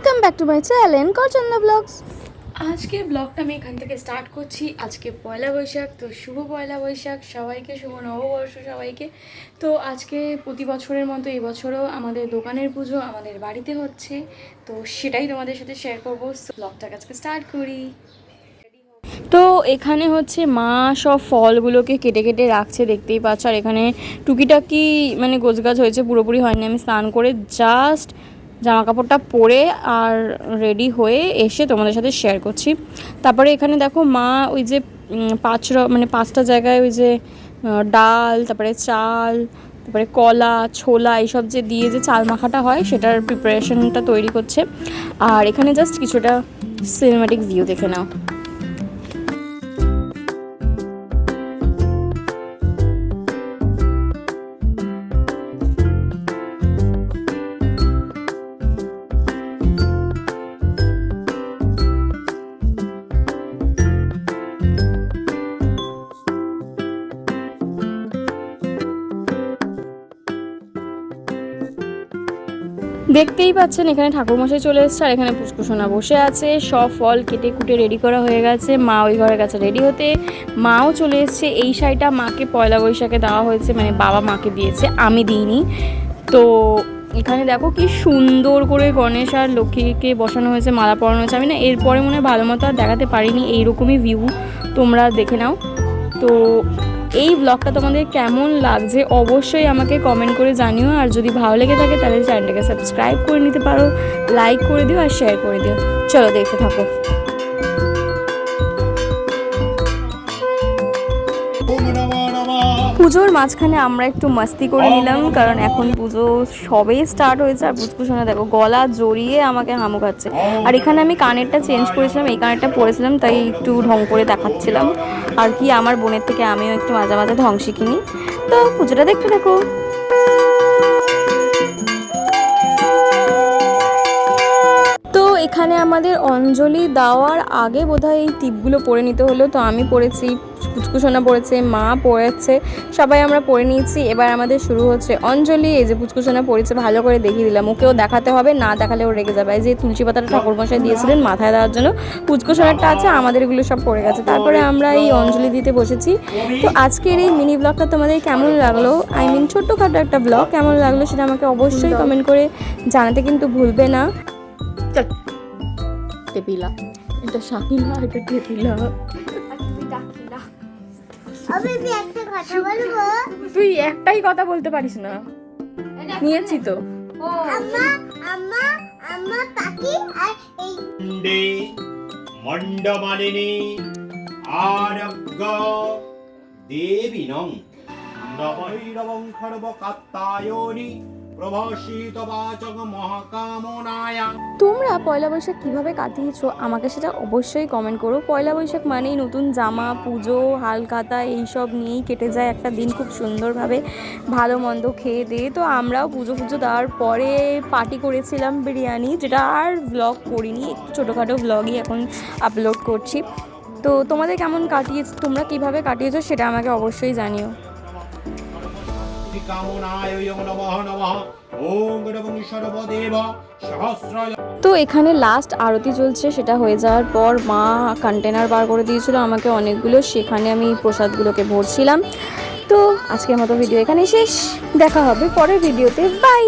Welcome back to my channel Karchanda blogs আজকে ব্লগটা আমি এখান থেকে স্টার্ট করছি। আজকে পয়লা বৈশাখ তো শুভ পয়লা বৈশাখ সবাইকে শুভ নববর্ষ সবাইকে। তো আজকে প্রতি বছরের মতো এবছরও আমাদের দোকানের পুজো আমাদের বাড়িতে হচ্ছে। তো সেটাই তোমাদের সাথে শেয়ার করব। ব্লগটাকে আজকে স্টার্ট করি। তো এখানে হচ্ছে মা সব ফলগুলোকে কেটে কেটে রাখছে দেখতেই পাচ্ছ। আর এখানে টুকিটাকি মানে গোছগাছ হয়েছে পুরোপুরি হয়নি। আমি স্নান করে জাস্ট জামা কাপড়টা পরে আর রেডি হয়ে এসে তোমাদের সাথে শেয়ার করছি। তারপরে এখানে দেখো মা ওই যে পাঁচ মানে পাঁচটা জায়গায় ওই যে ডাল, তারপরে চাল, তারপরে কলা, ছোলা এইসব যে দিয়ে যে চাল মাখাটা হয় সেটার প্রিপারেশনটা তৈরি করছে। আর এখানে জাস্ট কিছুটা সিনেমাটিক ভিউ দেখে নাও। দেখতেই পাচ্ছেন, এখানে ঠাকুরমশাই চলে এসছে আর এখানে পুষ্কুসোনা বসে আছে। সব ফল কেটে কুটে রেডি করা হয়ে গেছে। মা ওই ঘরের কাছে রেডি হতে মাও চলে এসছে। এই শাড়িটা মাকে পয়লা বৈশাখে দেওয়া হয়েছে মানে বাবা মাকে দিয়েছে, আমি দিইনি। তো এখানে দেখো কি সুন্দর করে গণেশ আর লক্ষ্মীকে বসানো হয়েছে, মালা পরানো হয়েছে। আমি না এরপরে মনে হয় ভালো মতো আর দেখাতে পারিনি, এইরকমই ভিউ তোমরা দেখে নাও। তো এই ব্লগটা তোমাদের কেমন লাগছে অবশ্যই আমাকে কমেন্ট করে জানিও। আর যদি ভালো লেগে থাকে তাহলে চ্যানেলটাকে সাবস্ক্রাইব করে নিতে পারো লাইক করে দিও আর শেয়ার করে দিও। চলো দেখতে থাকো। পুজোর মাঝখানে আমরা একটু মাস্তি করে নিলাম কারণ এখন পুজো সবেই স্টার্ট হয়েছে আর পুচকুসোনা দেখো গলা জড়িয়ে আমাকে হামু খাচ্ছে। আর এখানে আমি কানেরটা চেঞ্জ করেছিলাম এই কানেরটা পরেছিলাম তাই একটু ঢং করে দেখাচ্ছিলাম। আর কি আমার বোনের থেকে আমিও একটু মাঝে মাঝে ঢং শিখিনি। তো পুজোটা দেখতে দেখো এখানে আমাদের অঞ্জলি দেওয়ার আগে বোধহয় এই টিপগুলো পরে নিতে হলো। তো আমি পড়েছি পুচকুসোনা পড়েছে, মা পড়েছে, সবাই আমরা পরে নিয়েছি। এবার আমাদের শুরু হচ্ছে অঞ্জলি। এই যে পুচকুসোনা পড়েছে, ভালো করে দেখিয়ে দিলাম। ওকেও দেখাতে হবে, না দেখালে ও রেগে যাবে। এই যে তুলসী পাতাটা ঠাকুরমশাই দিয়েছিলেন মাথায় দেওয়ার জন্য পুচকুসোনারটা আছে আমাদের এগুলো সব পড়ে গেছে। তারপরে আমরা এই অঞ্জলি দিতে বসেছি। তো আজকের এই মিনি ব্লগটা তোমাদের কেমন লাগল? আই মিন ছোট্টখাটো একটা ব্লগ কেমন লাগল সেটা আমাকে অবশ্যই কমেন্ট করে জানাতে কিন্তু ভুলবে না। চল। টেপিলা এটা শাকিলা এটা টেপিলা তুই একটাই কথা বলতে পারিস না। নিয়েছি তো। মণ্ডমালিনী আরগ্য দেবিনং নবৈরবং খর্বকাত্তায়োনি প্রভাসিত বাচক মহাকামনায়া তোমরা পয়লা বৈশাখ কীভাবে কাটিয়েছো? আমাকে সেটা অবশ্যই কমেন্ট করো। পয়লা বৈশাখ মানেই নতুন জামা, পুজো, হালখাতা, এইসব নিয়েই কেটে যায় একটা দিন খুব সুন্দরভাবে ভালো মন্দ খেয়ে দিয়ে। তো আমরাও পুজো পুজো দেওয়ার পরে পার্টি করেছিলাম বিরিয়ানি, যেটা আর ব্লগ করিনি, একটু ছোটোখাটো ব্লগই এখন আপলোড করছি। তো তোমাদের কেমন কাটিয়েছো, তোমরা কীভাবে কাটিয়েছো সেটা আমাকে অবশ্যই জানিও। কামনায় নমঃ নমঃ। ওং নমঃ সর্বদেব সহস্র তো এখানে লাস্ট আরতি চলছে, সেটা হয়ে যাওয়ার পর মা কন্টেনার বার করে দিয়েছিল, আমাকে অনেকগুলো, সেখানে আমি প্রসাদগুলোকে ভরছিলাম। তো আজকের মতো ভিডিও এখানে শেষ। দেখা হবে পরের ভিডিওতে বাই